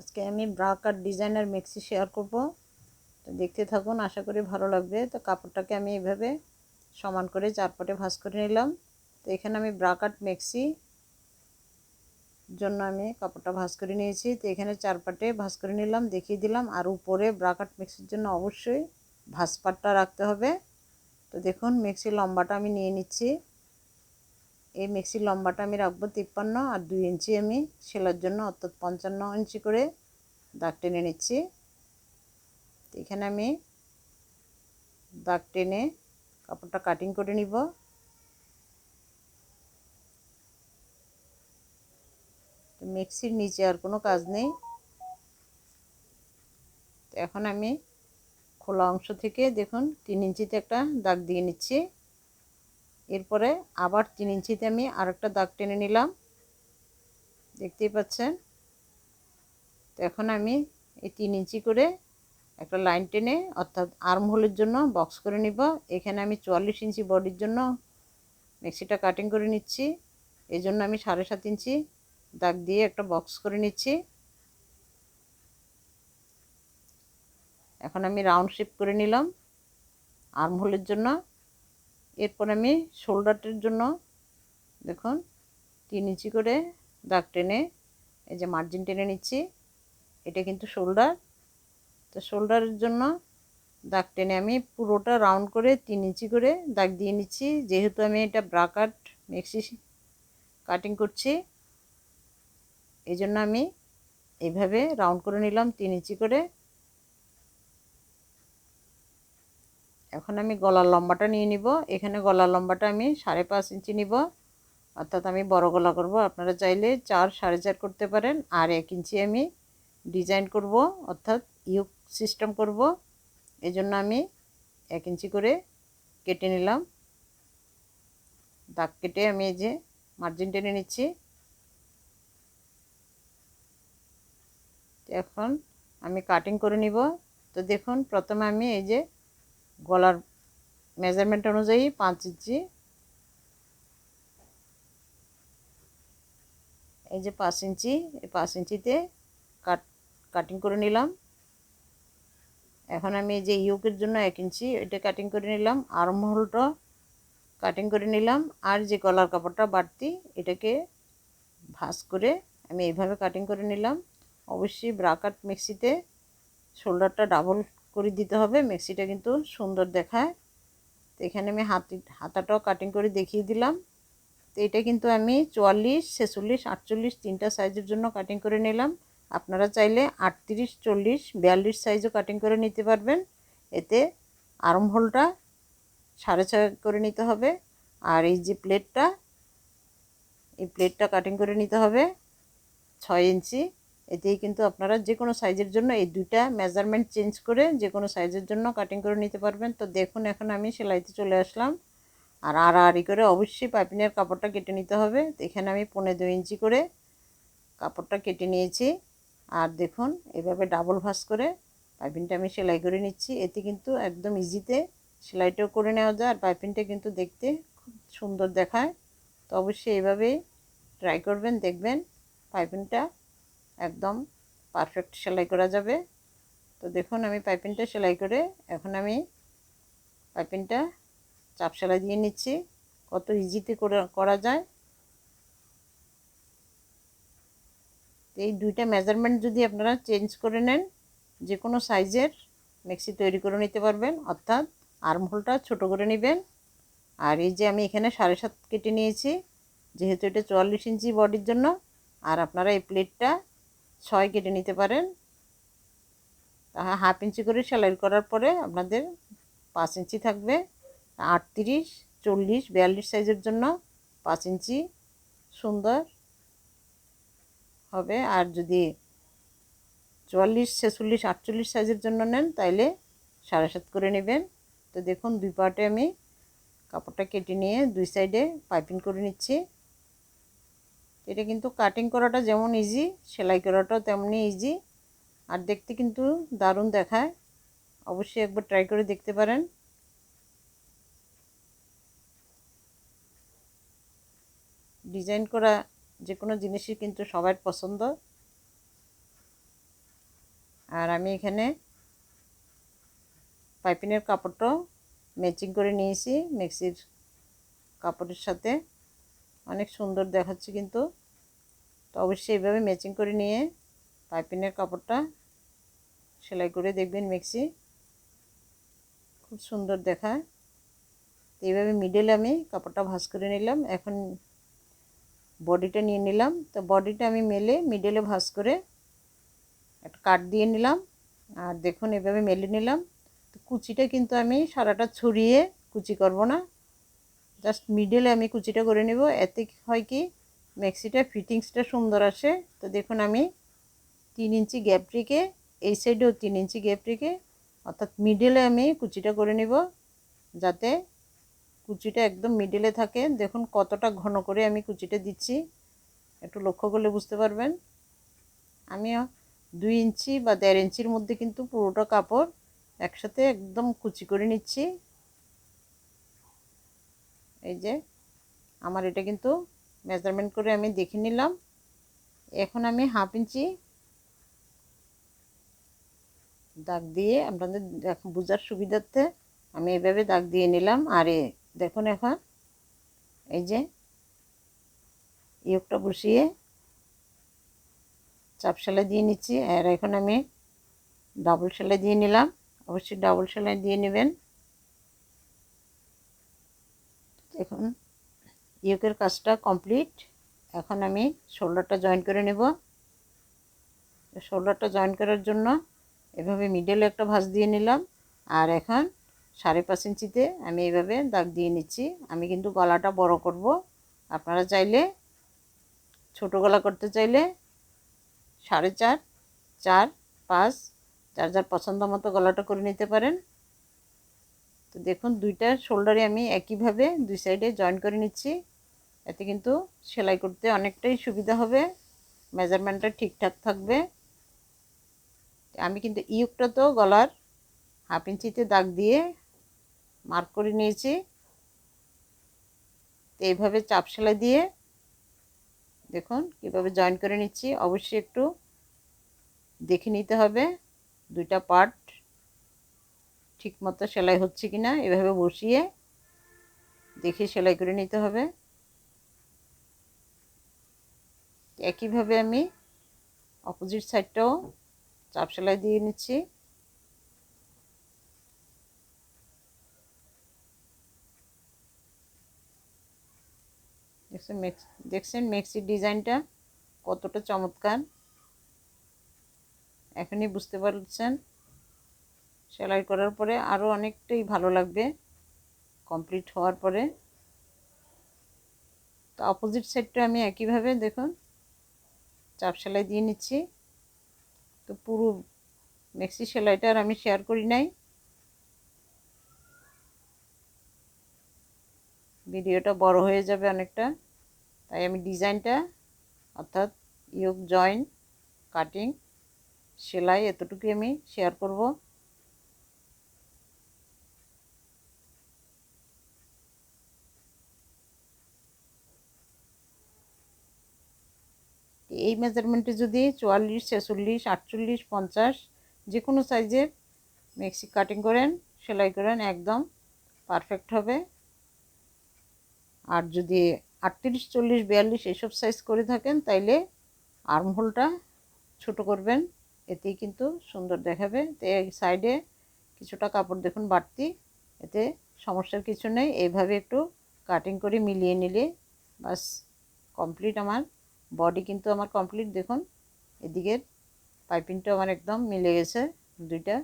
আজকে আমি bra cut designer maxi share করব। তো দেখতে থাকুন, আশা করি ভালো লাগবে। তো কাপড়টাকে আমি এইভাবে সমান করে চারপাটে ভাঁজ করে নিলাম। তো এখানে আমি ব্রা কাট মেক্সি জন্য আমি কাপড়টা ভাঁজ করে নিয়েছি। তো এখানে চারপাটে ভাঁজ করে নিলাম, দেখিয়ে দিলাম। আর উপরে ব্রাকাট মিক্সির জন্য অবশ্যই ভাঁজ রাখতে হবে। তো দেখুন, মিক্সির লম্বাটা আমি নিয়ে নিচ্ছি। এই মিক্সির লম্বাটা আমি রাখব তিপ্পান্ন আর দুই ইঞ্চি আমি সেলার জন্য অর্থাৎ পঞ্চান্ন ইঞ্চি করে দাগ টেনে নিচ্ছি। এখানে আমি দাগ টেনে কাপড়টা কাটিং করে নিব। মিক্সির নিচে আর কোনো কাজ নেই। এখন আমি খোলা অংশ থেকে দেখুন তিন ইঞ্চিতে একটা দাগ দিয়ে নিচ্ছি। এরপরে আবার তিন ইঞ্চিতে আমি আরেকটা দাগ টেনে নিলাম। দেখতেই পাচ্ছেন? তো এখন আমি এই তিন ইঞ্চি করে একটা লাইন টেনে অর্থাৎ আর্ম হোলের জন্য বক্স করে নিব। এখানে আমি চুয়াল্লিশ ইঞ্চি বডির জন্য মেক্সিটা কাটিং করে নিচ্ছি। এই জন্য আমি সাড়ে সাত ইঞ্চি দাগ দিয়ে একটা বক্স করে নিচ্ছি। এখন আমি রাউন্ড শেপ করে নিলাম। আর্ম হোলের জন্য এরপর আমি শোল্ডারটির জন্য দেখুন তিন ইঞ্চি করে দাগ টেনে, এই যে মার্জিন টেনে নিচ্ছি। এটা কিন্তু শোল্ডার। তো শোল্ডারের জন্য দাগ টেনে আমি পুরোটা রাউন্ড করে তিন ইঞ্চি করে দাগ দিয়ে নিচ্ছি। যেহেতু আমি এটা ব্রাকাট মেক্সি কাটিং করছি, এই জন্য আমি এইভাবে রাউন্ড করে নিলাম তিন ইঞ্চি করে। এখন আমি গলার লম্বাটা নিয়ে নিব। এখানে গলার লম্বাটা আমি সাড়ে পাঁচ ইঞ্চি নিব। অর্থাৎ আমি বড় গলা করব। আপনারা চাইলে চার সাড়ে চার করতে পারেন। আর এক ইঞ্চি আমি ডিজাইন করব, অর্থাৎ ইউক সিস্টেম করব। এই জন্য আমি এক ইঞ্চি করে কেটে নিলাম। দাগ কেটে আমি এই যে মার্জিন টেনে নিচ্ছি। এখন আমি কাটিং করে নিব। তো দেখুন, প্রথমে আমি এই যে গলার মেজারমেন্ট অনুযায়ী পাঁচ ইঞ্চি। এই যে পাঁচ ইঞ্চি, এই পাঁচ ইঞ্চিতে কাট কাটিং করে নিলাম। এখন আমি এই যে ইউকের জন্য এক ইঞ্চি, এটা কাটিং করে নিলাম। আর্ম হোলটা কাটিং করে নিলাম। আর যে গলার কাপড়টা বাড়তি, এটাকে ভাঁজ করে আমি এইভাবে কাটিং করে নিলাম। অবশ্যই ব্রাকাট মিক্সিতে শোল্ডারটা ডাবল করে দিতে হবে। মিক্সিটা কিন্তু সুন্দর দেখায়। তো এখানে আমি হাতি, হাতাটাও কাটিং করে দেখিয়ে দিলাম। তো এটা কিন্তু আমি চুয়াল্লিশ, ছেচল্লিশ, আটচল্লিশ তিনটা সাইজের জন্য কাটিং করে নিলাম। আপনারা চাইলে আটত্রিশ, চল্লিশ, বিয়াল্লিশ সাইজও কাটিং করে নিতে পারবেন। এতে আরম হোলটা সাড়ে ছয় করে নিতে হবে। আর এই যে প্লেটটা এই প্লেটটা কাটিং করে নিতে হবে। ছয় ইঞ্চি। এতেই কিন্তু আপনারা যে কোনো সাইজের জন্য এই দুইটা মেজারমেন্ট চেঞ্জ করে যে কোনো সাইজের জন্য কাটিং করে নিতে পারবেন। তো দেখুন, এখন আমি সেলাইতে চলে আসলাম। আর আড়াআড়ি করে অবশ্যই পাইপিনের কাপড়টা কেটে নিতে হবে। এখানে আমি পনেরো দু ইঞ্চি করে কাপড়টা কেটে নিয়েছি। আর দেখুন, এভাবে ডাবল ভাস করে পাইপিনটা আমি সেলাই করে নিচ্ছি। এতে কিন্তু একদম ইজিতে সেলাইটাও করে নেওয়া যায়। আর পাইপিনটা কিন্তু দেখতে খুব সুন্দর দেখায়। তো অবশ্যই এভাবেই ট্রাই করবেন, দেখবেন পাইপিনটা একদম পারফেক্ট সেলাই করা যাবে। তো দেখুন, আমি পাইপিনটা সেলাই করে এখন আমি পাইপিনটা চাপ সেলাই দিয়ে নিচ্ছি। কত ইজিতে করে যায়। এই দুইটা মেজারমেন্ট যদি আপনারা চেঞ্জ করে নেন যে কোনো সাইজের মিক্সি তৈরি করে নিতে পারবেন, অর্থাৎ আর্মহোলটা ছোট করে নেবেন। আর এই যে আমি এখানে সাড়ে সাত কেটে নিয়েছি, যেহেতু এটা চুয়াল্লিশ ইঞ্চি বডির জন্য, আর আপনারা এই প্লেটটা ছয় কেটে নিতে পারেন। হাফ ইঞ্চি করে সেলাই করার পরে আপনাদের পাঁচ ইঞ্চি থাকবে। আটত্রিশ, চল্লিশ, বিয়াল্লিশ সাইজের জন্য পাঁচ ইঞ্চি সুন্দর হবে। আর যদি চুয়াল্লিশ, ছেচল্লিশ, আটচল্লিশ সাইজের জন্য নেন, তাইলে সাড়ে সাত করে নেবেন। তো দেখুন, দুই পার্টে আমি কাপড়টা কেটে নিয়ে দুই সাইডে পাইপিং করে নিচ্ছি। এটা কিন্তু কাটিং করাটা যেমন ইজি সেলাই করাটাও তেমনি ইজি আর দেখতে কিন্তু দারুণ দেখায়। অবশ্যই একবার ট্রাই করে দেখতে পারেন। ডিজাইন করা যে কোনো জিনিসই কিন্তু সবার পছন্দ। আর আমি এখানে পাইপিনের কাপড়টাও ম্যাচিং করে নিয়েছি মিক্সির কাপড়ের সাথে। অনেক সুন্দর দেখাচ্ছে কিন্তু। তো অবশ্যই এইভাবে ম্যাচিং করে নিয়ে পাইপিনের কাপড়টা সেলাই করে দেখবেন মিক্সি। খুব সুন্দর দেখায়। তো এইভাবে মিডলে আমি কাপড়টা ভাঁজ করে নিলাম। এখন বডিটা নিয়ে নিলাম। তো বডিটা আমি মেলে মিডলে ভাঁজ করে একটা কাট দিয়ে নিলাম। আর দেখুন এভাবে মেলে নিলাম। তো কুচিটা কিন্তু আমি সারাটা ছড়িয়ে কুচি করব না। জাস্ট মিডলে আমি কুচিটা করে নেব। এতে হয় কি ম্যাক্সিটা ফিটিংসটা সুন্দর আসে তো দেখুন আমি তিন ইঞ্চি গ্যাপ রেখে, এই সাইডেও তিন ইঞ্চি গ্যাপ রেখে, অর্থাৎ মিডলে আমি কুচিটা করে নেব যাতে কুচিটা একদম মিডলে থাকে। দেখুন কতটা ঘন করে আমি কুচিটা দিচ্ছি, একটু লক্ষ্য করলে বুঝতে পারবেন। আমি দুই ইঞ্চি বা দেড় ইঞ্চির মধ্যে কিন্তু পুরোটা কাপড় একসাথে একদম কুচি করে নিচ্ছি। এই যে, আমার এটা কিন্তু মেজারমেন্ট করে আমি দেখে নিলাম। এখন আমি হাফ ইঞ্চি দাগ দিয়ে আপনাদের দেখ, বোঝার সুবিধার্থে আমি এভাবে দাগ দিয়ে নিলাম। আর দেখুন এখন, এই যে ইয়োগটা বসিয়ে চাপ সেলাই দিয়ে নিচ্ছি। আর এখন আমি ডাবল সেলাই দিয়ে নিলাম। অবশ্যই ডাবল সেলাই দিয়ে নেবেন। এখন ইয়োকের কাজটা কমপ্লিট। এখন আমি শোল্ডারটা জয়েন করে নেব। শোল্ডারটা জয়েন করার জন্য এভাবে মিডলে একটা ভাঁজ দিয়ে নিলাম। আর এখন সাড়ে পাঁচ ইঞ্চিতে আমি এইভাবে দাগ দিয়ে নিচ্ছি। আমি কিন্তু গলাটা বড় করব। আপনারা চাইলে, ছোট গলা করতে চাইলে সাড়ে চার চার, পাঁচ, যার যার পছন্দ মতো গলাটা করে নিতে পারেন। তো দেখুন, দুইটা শোল্ডারে আমি একইভাবে দুই সাইডে জয়েন করে নিচ্ছি। এতে কিন্তু সেলাই করতে অনেকটাই সুবিধা হবে মেজারমেন্টটা ঠিকঠাক থাকবে। আমি কিন্তু ইউকটা তো গলার হাফ ইঞ্চিতে দাগ দিয়ে মার্ক করে নিয়েছি। তো এইভাবে চাপ সেলাই দিয়ে দেখুন কীভাবে জয়েন করে নিচ্ছি। অবশ্যই একটু দেখে নিতে হবে। দুইটা পার্ট ঠিক মতো সেলাই হচ্ছে কি না এভাবে বসিয়ে দেখে সেলাই করে নিতে হবে। একইভাবে আমি অপোজিট সাইডটাও চাপ সেলাই দিয়ে নিচ্ছি। দেখছেন মেক্স, দেখছেন মেক্সির ডিজাইনটা কতটা চমৎকার। এখনই বুঝতে পারছেন সেলাই করার পরে আরও অনেকটাই ভালো লাগবে। কমপ্লিট হওয়ার পরে। তো অপোজিট সাইডটা আমি একইভাবে দেখুন, চাপ সেলাই দিয়ে নিচ্ছি। তো পুরো মেক্সি সেলাইটা আর আমি শেয়ার করি নাই। ভিডিওটা বড় হয়ে যাবে অনেকটা। তাই আমি ডিজাইনটা, অর্থাৎ ইয়োগ জয়েন কাটিং সেলাই এতটুকুই আমি শেয়ার করব। এই মেজারমেন্টে যদি চুয়াল্লিশ, ছেচল্লিশ, আটচল্লিশ, পঞ্চাশ যে কোনো সাইজের মেক্সি কাটিং করেন, সেলাই করেন, একদম পারফেক্ট হবে। আর যদি আটত্রিশ, চল্লিশ, বিয়াল্লিশ এসব সাইজ করে থাকেন, তাইলে আর্মহোলটা ছোট করবেন, এতেই কিন্তু সুন্দর দেখাবে। তো এই সাইডে কিছুটা কাপড় দেখুন বাড়তি, এতে সমস্যার কিছু নেই। এইভাবে একটু কাটিং করে মিলিয়ে নিলে বাস কমপ্লিট আমার বডি কিন্তু আমার কমপ্লিট দেখুন। এদিকের পাইপিংটা আমার একদম মিলে গেছে, দুইটা।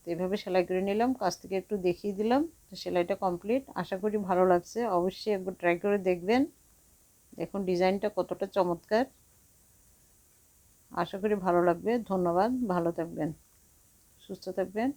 তো এইভাবে সেলাই করে নিলাম, কাছ থেকে একটু দেখিয়ে দিলাম সেলাইটা কমপ্লিট আশা করি ভালো লাগছে, অবশ্যই একবার ট্রাই করে দেখবেন। দেখুন, ডিজাইনটা কতটা চমৎকার। আশা করি ভালো লাগবে, ধন্যবাদ, ভালো থাকবেন, সুস্থ থাকবেন।